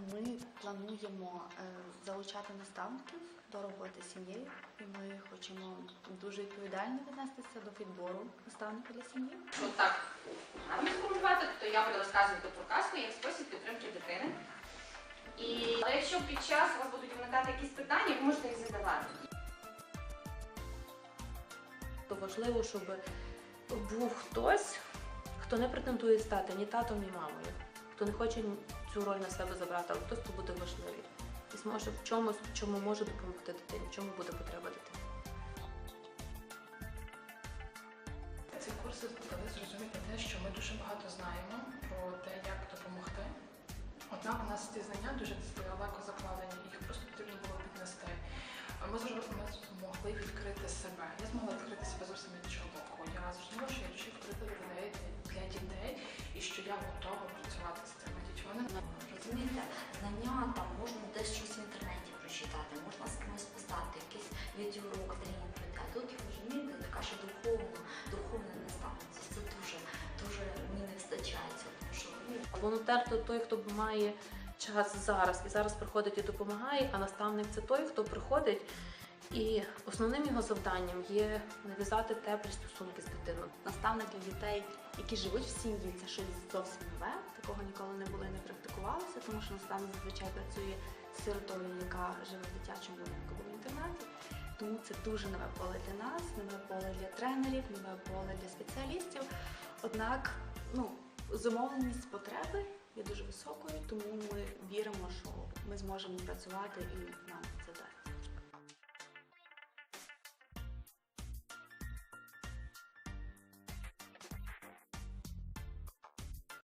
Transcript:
Ми плануємо е, залучати наставників до роботи з сім'єю, і ми хочемо дуже відповідально віднестися до підбору наставника для сім'ї. Що так гарно сформулювати, то я буду розказувати про казку як спосіб підтримки дитини. І але якщо під час у вас будуть виникати якісь питання, ви можете їх задавати. То важливо, щоб був хтось, хто не претендує стати ні татом, ні мамою, хто не хоче цю роль на себе забрати, але хтось, буде важливий і зможе в чомусь, в чому може допомогти дитині, в чому буде потреба дитини. Ці курси дали зрозуміти те, що ми дуже багато знаємо про те, як допомогти. Однак у нас ці знання дуже далеко закладені, їх просто потрібно було піднести. Ми змогли відкрити себе. Я змогла відкрити себе зовсім іншого відеоурок тренінг пройти. А тут розумієте, така що духовна, духовна наставниця. Це дуже, дуже мені не вистачає цього, тому що ну, Волонтер то той, хто має час зараз і зараз приходить і допомагає, а наставник це той, хто приходить. І основним його завданням є нав'язати теплі стосунки з дитиною. Наставник для дітей, які живуть в сім'ї, це щось зовсім нове. Такого ніколи не було і не практикувалося, тому що наставник зазвичай працює з сиротою, яка живе в дитячому будинку в інтернаті. Тому це дуже нове поле для нас, нове поле для тренерів, нове поле для спеціалістів. Однак, ну, зумовленість потреби є дуже високою, тому ми віримо, що ми зможемо працювати і нам